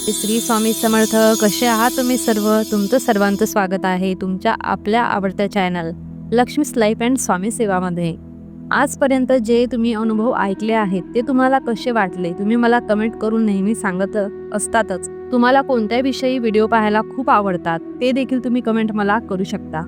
श्री स्वामी समर्थ कसे आहात तुम्ही सर्व? तुमचं सर्वांचं स्वागत आहे तुमच्या आपल्या आवडत्या channel Laxmi's life and Swami सेवामध्ये. आजपर्यंत जे तुम्ही अनुभव ऐकले आहेत ते तुम्हाला कसे वाटले? तुम्ही मला कमेंट करून नेहमी सांगत असतातच. तुम्हाला कोणत्या विषयी व्हिडिओ पाहायला खूप आवडतात ते देखील तुम्ही कमेंट मला करू शकता.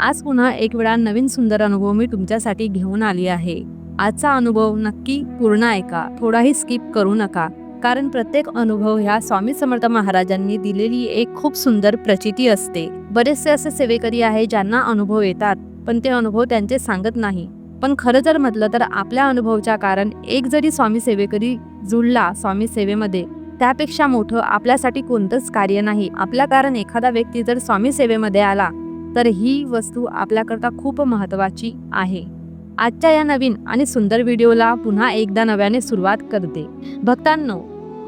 आज पुन्हा एक वेळा नवीन सुंदर अनुभव मी तुमच्यासाठी घेऊन आली आहे. आजचा अनुभव नक्की पूर्ण ऐका. थोडाही स्किप करू नका. कारण प्रत्येक अनुभव ह्या स्वामी समर्थ महाराजांनी दिलेली एक खूप सुंदर प्रचिती असते. बरेचसे असे सेवेकरी आहे ज्यांना अनुभव येतात पण ते अनुभव त्यांचे सांगत नाही. पण खरं जर म्हटलं तर आपल्या अनुभवच्या कारण एक जरी स्वामी सेवेकरी जुळला स्वामी सेवेमध्ये त्यापेक्षा मोठं आपल्यासाठी कोणतंच कार्य नाही. आपल्या कारण एखादा व्यक्ती जर स्वामी सेवेमध्ये आला तर ही वस्तू आपल्याकरता खूप महत्त्वाची आहे. आजच्या या नवीन आणि सुंदर व्हिडिओला पुन्हा एकदा नव्याने सुरुवात करते. भक्तांनो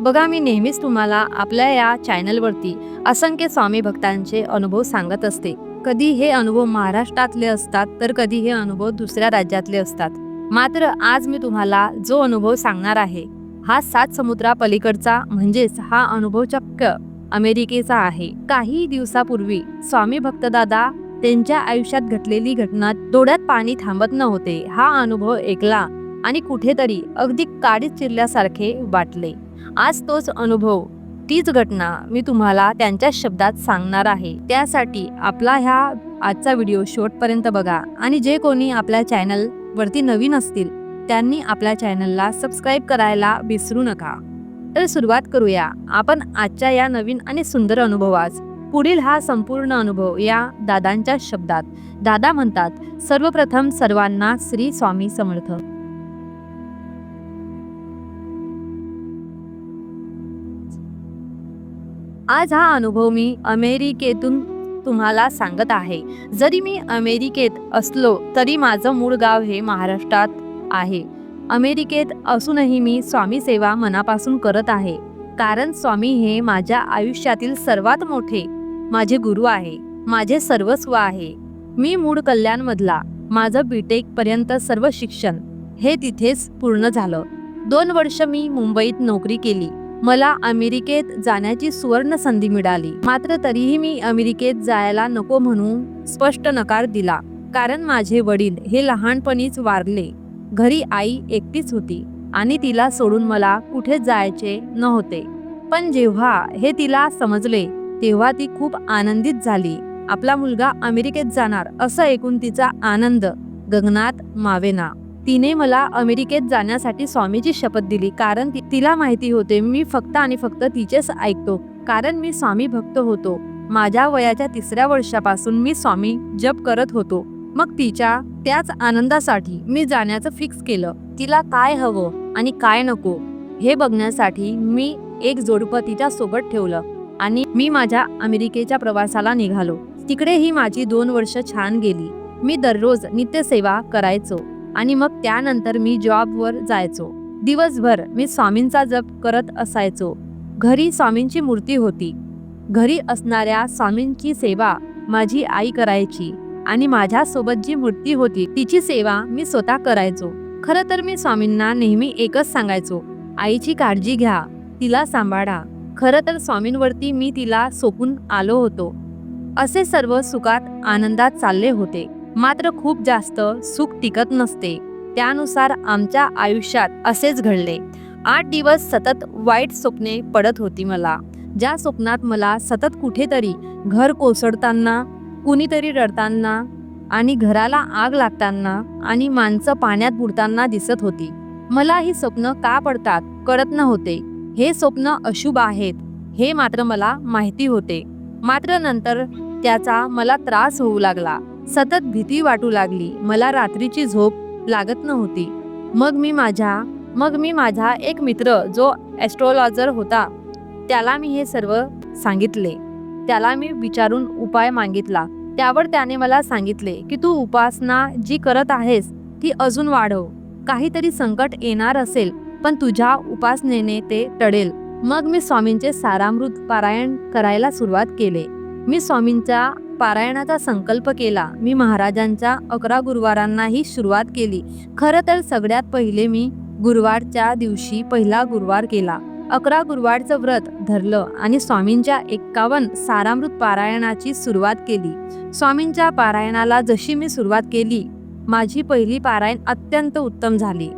बघा मी नेहमीच तुम्हाला आपल्या या चॅनलवरती असंख्य स्वामी भक्तांचे अनुभव सांगत असते. कधी हे अनुभव महाराष्ट्रातले असतात तर कधी हे अनुभव दुसऱ्या राज्यातले असतात. मात्र आज मी तुम्हाला जो अनुभव सांगणार आहे हा सात समुद्रापलीकडचा म्हणजेच हा अनुभव चक्क अमेरिकेचा आहे. काही दिवसापूर्वी स्वामी भक्तदादा त्यांच्या आयुष्यात घडलेली घटना डोळ्यात पाणी थांबत नव्हते. हा अनुभव ऐकला आणि कुठेतरी अगदी काडीत चिरल्यासारखे वाटले. आज तोच अनुभव तीच घटना मी तुम्हाला त्यांच्या शब्दात सांगणार आहे. त्यासाठी आपला ह्या आजचा व्हिडिओ शेवटपर्यंत बघा आणि जे कोणी आपल्या चॅनल वरती नवीन असतील त्यांनी आपल्या चॅनलला सबस्क्राईब करायला विसरू नका. तर सुरुवात करूया. आपण आजच्या या नवीन आणि सुंदर अनुभवास. पुढील हा संपूर्ण अनुभव या दादांच्या शब्दात. दादा म्हणतात सर्वप्रथम सर्वांना श्री स्वामी समर्थ. आज हा अनुभव मी अमेरिकेतून तुम्हाला सांगत आहे. जरी मी अमेरिकेत असलो तरी माझं मूळ गाव हे महाराष्ट्रात आहे. अमेरिकेत असूनही मी स्वामी सेवा मनापासून करत आहे. कारण स्वामी हे माझ्या आयुष्यातील सर्वात मोठे माझे गुरु आहे. माझे सर्वस्व आहे. मी मूळ कल्याणमधला माझं बीटेक पर्यंत सर्व शिक्षण हे तिथेच पूर्ण झालं. दोन वर्ष मी मुंबईत नोकरी केली. मला अमेरिकेत जाण्याची सुवर्ण संधी मिळाली. मात्र तरीही मी अमेरिकेत जायला नको म्हणून स्पष्ट नकार दिला. कारण माझे वडील हे लहानपणीच वारले. घरी आई एकटीच होती आणि तिला सोडून मला कुठे जायचे नव्हते. पण जेव्हा हे तिला समजले तेव्हा ती खूप आनंदित झाली. आपला मुलगा अमेरिकेत जाणार असं ऐकून तिचा आनंद गगनात मावेना. तिने मला अमेरिकेत जाण्यासाठी स्वामीची शपथ दिली. कारण तिला माहिती होते मी फक्त आणि फक्त तिचेच ऐकतो. कारण मी स्वामी भक्त होतो. माझ्या वयाच्या तिसऱ्या वर्षापासून मी स्वामी जप करत होतो. मग तिच्या त्याच आनंदासाठी मी जाण्याचं फिक्स केलं. तिला काय हवं आणि काय नको हे बघण्यासाठी मी एक जोडपं तिच्या सोबत ठेवलं आणि मी माझ्या अमेरिकेच्या प्रवासाला निघालो. तिकडेही माझी दोन वर्ष छान गेली. मी दररोज नित्यसेवा करायचो. आणि मग त्यानंतर मी जॉबवर जायचो. दिवसभर मी स्वामींचा जप करत असायचो. घरी स्वामींची मूर्ती होती. घरी असणाऱ्या स्वामींची सेवा माझी आई करायची आणि माझ्यासोबत जी मूर्ती होती तिची सेवा मी स्वतः करायचो. खरं तर मी स्वामींना नेहमी एकच सांगायचो आईची काळजी घ्या तिला सांभाळा. खरं तर स्वामींवरती मी तिला सोपून आलो होतो. असे सर्व सुखात आनंदात चालले होते. मात्र खूप जास्त सुख टिकत नसते. त्यानुसार आमच्या आयुष्यात असेच घडले. आठ दिवस सतत वाईट स्वप्ने पडत होती मला. ज्या स्वप्नात मला सतत कुठेतरी घर कोसळताना कुणीतरी रडताना आणि घराला आग लागताना आणि माणसं पाण्यात बुडताना दिसत होती. मला ही स्वप्न का पडतात कळत नव्हते. हे स्वप्न अशुभ आहेत हे मात्र मला माहिती होते. मात्र नंतर त्याचा मला त्रास होऊ लागला. सतत भीती वाटू लागली. मला रात्रीची झोप लागत नव्हती. मग मी माझ्या मग मी माझा एक मित्र जो ॲस्ट्रोलॉजर होता त्याला मी हे सर्व सांगितले. त्याला मी विचारून उपाय मागितला. त्यावर त्याने मला सांगितले की तू उपासना जी करत आहेस ती अजून वाढव. काहीतरी संकट येणार असेल पण तुझ्या उपासनेने ते टळेल. मग मी स्वामींचे सारामृत पारायण करायला सुरुवात केले. मी स्वामींच्या पारायणाचा संकल्प केला. मी महाराजांच्या अकरा गुरुवारांनाही सुरुवात केली. खरं तर सगळ्यात पहिले मी गुरुवारच्या दिवशी पहिला गुरुवार केला. अकरा गुरुवारचं व्रत धरलं आणि स्वामींच्या एक्कावन्न सारामृत पारायणाची सुरुवात केली. स्वामींच्या पारायणाला जशी मी सुरुवात केली माझी पहिली पारायण अत्यंत उत्तम झाली.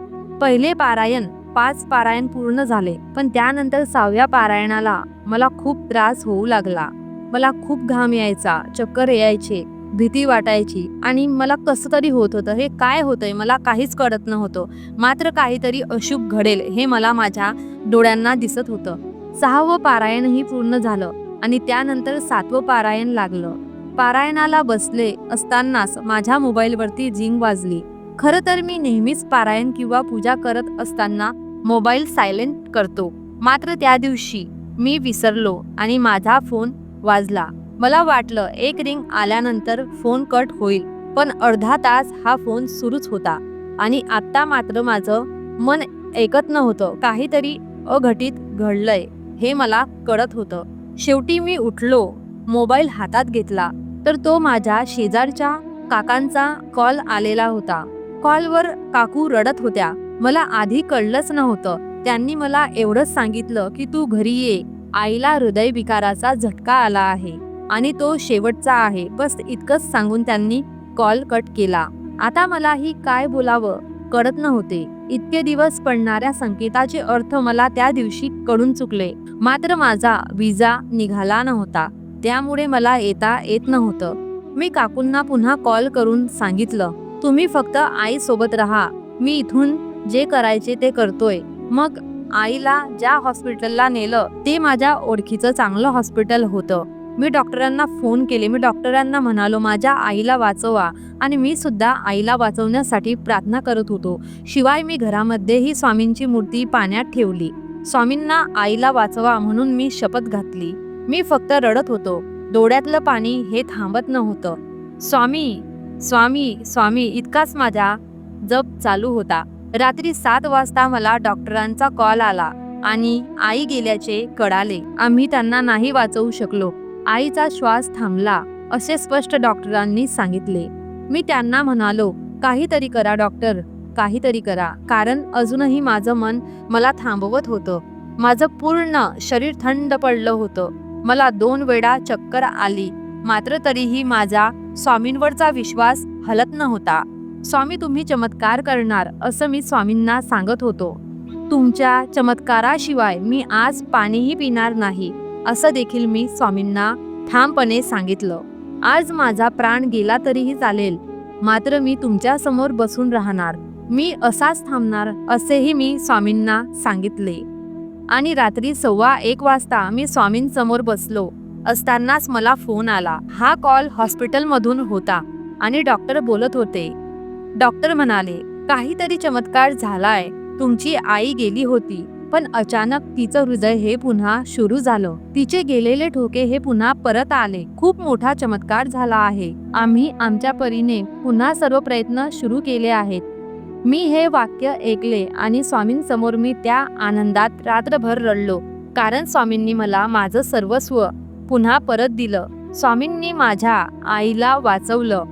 पहिले पारायण पाच पारायण पूर्ण झाले पण त्यानंतर सहाव्या पारायणाला मला खूप त्रास होऊ लागला. मला खूप घाम यायचा चक्कर यायचे भीती वाटायची आणि मला कसं तरी होत होतं हे काय होतंय मला काहीच कळत नव्हतं. मात्र काहीतरी अशुभ घडेल हे मला माझ्या डोळ्यांना दिसत होतं. सहावं पारायणही पूर्ण झालं आणि त्यानंतर सातवं पारायण लागलं. पारायणाला बसले असतानाच माझ्या मोबाईलवरती जिंग वाजली. खरं तर मी नेहमीच पारायण किंवा पूजा करत असताना मोबाईल सायलेंट करतो. मात्र त्या दिवशी मी विसरलो आणि माझा फोन वाजला. मला वाटलं एक रिंग आल्यानंतर फोन कट होईल पण अर्धा तास हा फोन सुरूच होता आणि आत्ता मात्र माझं मन ऐकत नव्हतं. काहीतरी अघटित घडलंय हे मला कळत होतं. शेवटी मी उठलो मोबाईल हातात घेतला तर तो माझ्या शेजारच्या काकांचा कॉल आलेला होता. कॉलवर काकू रडत होत्या. मला आधी कळलंच नव्हतं. त्यांनी मला एवढंच सांगितलं की तू घरी ये. आईला हृदयविकाराचा झटका आला आहे आणि तो शेवटचा आहे. बस इतकंच सांगून त्यांनी कॉल कट केला. आता मलाही काय बोलावं? कळत नव्हते. इतके दिवस पडणाऱ्या संकेताचे अर्थ मला त्या दिवशी कळून चुकले. मात्र माझा विजा निघाला नव्हता. त्यामुळे मला येता येत नव्हतं. मी काकूंना पुन्हा कॉल करून सांगितलं तुम्ही फक्त आई सोबत राहा. मी इथून जे करायचे ते करतोय. मग आईला ज्या हॉस्पिटलला नेलं ते माझ्या ओळखीचं चांगलं हॉस्पिटल होतं. मी डॉक्टरांना फोन केले. मी डॉक्टरांना म्हणालो माझ्या आईला वाचवा. आणि मी सुद्धा आईला वाचवण्यासाठी प्रार्थना करत होतो. शिवाय मी घरामध्येही स्वामींची मूर्ती पाण्यात ठेवली. स्वामींना आईला वाचवा म्हणून मी शपथ घातली. मी फक्त रडत होतो. डोळ्यातलं पाणी हे थांबत नव्हतं. स्वामी स्वामी स्वामी इतकाच माझा जप चालू होता. रात्री सात वाजता मला डॉक्टरांचा कॉल आला आणि आई गेल्याचे कळाले. आम्ही त्यांना नाही वाचवू शकलो. आईचा श्वास थांबला असे स्पष्ट डॉक्टरांनी सांगितले. मी त्यांना म्हणालो काहीतरी करा डॉक्टर काहीतरी करा. कारण अजूनही माझं मन मला थांबवत होतं. माझं पूर्ण शरीर थंड पडलं होतं. मला दोन वेळा चक्कर आली. मात्र तरीही माझा स्वामींवरचा विश्वास हलत नव्हता. स्वामी तुम्ही चमत्कार करणार असं मी स्वामींना सांगत होतो. तुमच्या चमत्काराशिवाय मी आज पाणीही पिणार नाही असं देखील मी स्वामींना ठामपणे सांगितलं. आज माझा प्राण गेला तरीही चालेल मात्र मी तुमच्यासमोर बसून राहणार मी असाच थांबणार असेही मी स्वामींना सांगितले. आणि रात्री सव्वा एक वाजता मी स्वामींसमोर बसलो. असतानाच मला फोन आला. हा कॉल हॉस्पिटलमधून होता आणि डॉक्टर बोलत होते डॉक्टर म्हणाले काहीतरी चमत्कार झालाय. तुमची आई गेली होती पण अचानक तिचं हृदय हे पुन्हा सुरू झालं. तिचे गेलेले ठोके हे पुन्हा परत आले. खूप मोठा चमत्कार झाला आहे. आम्ही आमच्या परीने पुन्हा सर्व प्रयत्न सुरू केले आहेत. मी हे वाक्य ऐकले आणि स्वामींसमोर मी त्या आनंदात रात्रभर रडलो. कारण स्वामींनी मला माझं सर्वस्व पुन्हा परत दिलं. स्वामींनी माझ्या आईला वाचवलं.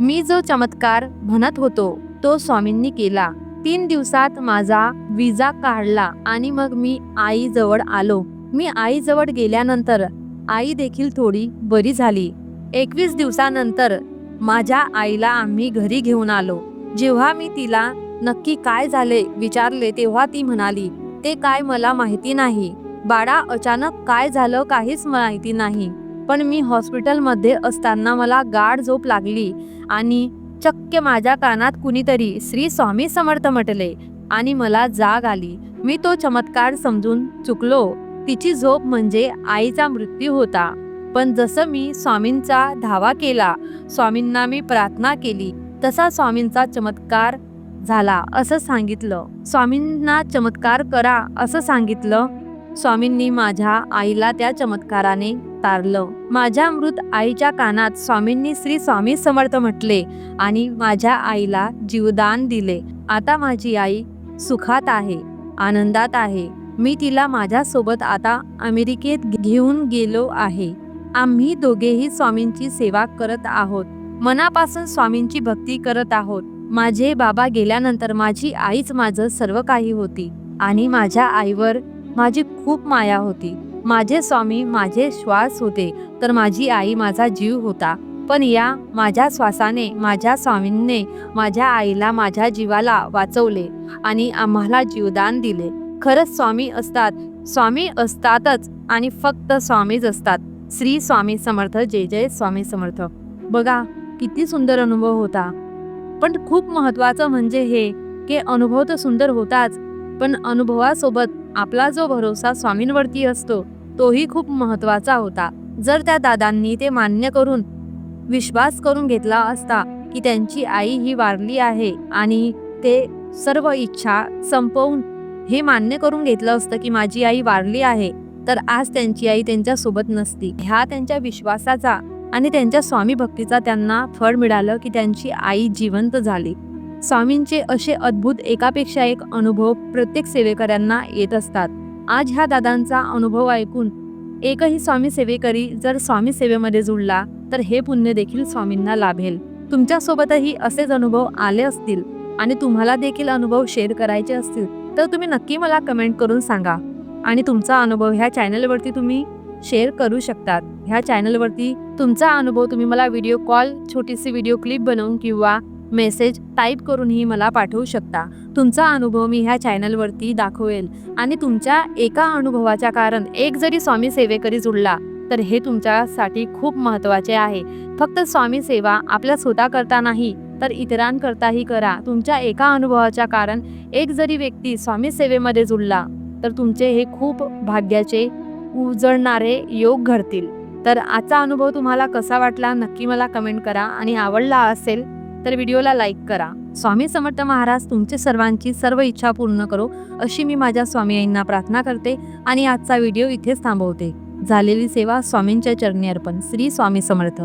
मी जो चमत्कार म्हणत होतो तो स्वामींनी केला. तीन दिवसात माझा विजा काढला आणि मग मी आईजवळ आलो. मी आईजवळ गेल्यानंतर आई देखील थोडी बरी झाली. एकवीस दिवसानंतर माझ्या आईला आम्ही घरी घेऊन आलो. जेव्हा मी तिला नक्की काय झाले विचारले तेव्हा ती म्हणाली ते काय मला माहिती नाही. बाळा अचानक काय झालं काहीच माहिती नाही. पण मी हॉस्पिटलमध्ये असताना मला गाढ झोप लागली आणि चक्क माझ्या कानात कुणीतरी श्री स्वामी समर्थ म्हटले आणि मला जाग आली. मी तो चमत्कार समजून चुकलो. तिची झोप म्हणजे आईचा मृत्यू होता. पण जसं मी स्वामींचा धावा केला स्वामींना मी प्रार्थना केली तसा स्वामींचा चमत्कार झाला असं सांगितलं. स्वामींना चमत्कार करा असं सांगितलं. स्वामींनी माझ्या आईला त्या चमत्काराने तारलं. माझ्या मृत आईच्या कानात स्वामींनी श्री स्वामी समर्थ म्हटले आणि माझ्या आईला जीवदान दिले. आता माझी आई सुखात आहे आनंदात आहे. मी तिला माझ्यासोबत आता अमेरिकेत घेऊन गेलो आहे. आम्ही दोघेही स्वामींची सेवा करत आहोत. मनापासून स्वामींची भक्ती करत आहोत. माझे बाबा गेल्यानंतर माझी आईच माझं सर्व काही होती आणि माझ्या आईवर माझी खूप माया होती. माझे स्वामी माझे श्वास होते तर माझी आई माझा जीव होता. पण या माझ्या श्वासाने माझ्या स्वामींनी माझ्या आईला माझ्या जीवाला वाचवले आणि आम्हाला जीवदान दिले. खरंच स्वामी असतात स्वामी असतातच आणि फक्त स्वामीच असतात. श्री स्वामी समर्थ जय जय स्वामी समर्थ. बघा किती सुंदर अनुभव होता. पण खूप महत्त्वाचं म्हणजे हे की अनुभव तर सुंदर होताच पण अनुभवासोबत आपला जो भरोसा स्वामींवरती असतो तोही खूप महत्त्वाचा होता. जर त्या दादांनी ते मान्य करून विश्वास करून घेतला असता की त्यांची आई ही वारली आहे आणि ते सर्व इच्छा संपवून हे मान्य करून घेतलं असतं की माझी आई वारली आहे तर आज त्यांची आई त्यांच्यासोबत नसती. ह्या त्यांच्या विश्वासाचा आणि त्यांच्या स्वामी भक्तीचा त्यांना फळ मिळालं की त्यांची आई जिवंत झाली. स्वामींचे असे अद्भुत एकापेक्षा एक अनुभव प्रत्येक सेवेकऱ्यांना येत असतात. आज ह्या दादांचा अनुभव ऐकून एकही स्वामी सेवेकरी जर स्वामी सेवेमध्ये जुळला तर हे पुण्य देखील स्वामींना लाभेल. तुमच्यासोबतही असेच अनुभव आले असतील आणि तुम्हाला देखील अनुभव शेअर करायचे असतील तर तुम्ही नक्की मला कमेंट करून सांगा. आणि तुमचा अनुभव ह्या चॅनलवरती तुम्ही शेअर करू शकतात. ह्या चॅनलवरती तुमचा अनुभव तुम्ही मला व्हिडिओ कॉल छोटीशी व्हिडिओ क्लिप बनवून किंवा मेसेज टाईप करूनही मला पाठवू शकता. तुमचा अनुभव मी ह्या चॅनलवरती दाखवेल. आणि तुमच्या एका अनुभवाच्या कारण एक जरी स्वामी सेवेकरी जुळला तर हे तुमच्यासाठी खूप महत्त्वाचे आहे. फक्त स्वामी सेवा आपल्या स्वतः करता नाही तर इतरांकरताही करा. तुमच्या एका अनुभवाच्या कारण एक जरी व्यक्ती स्वामी सेवेमध्ये जुळला तर तुमचे हे खूप भाग्याचे उजळणारे योग घडतील. तर आजचा अनुभव तुम्हाला कसा वाटला नक्की मला कमेंट करा. आणि आवडला असेल तर व्हिडिओला लाईक करा. स्वामी समर्थ महाराज तुमचे सर्वांची सर्व इच्छा पूर्ण करो अशी मी माझ्या स्वामी आईंना प्रार्थना करते आणि आजचा व्हिडिओ इथेच थांबवते. झालेली सेवा स्वामींच्या चरणी अर्पण. श्री स्वामी समर्थ.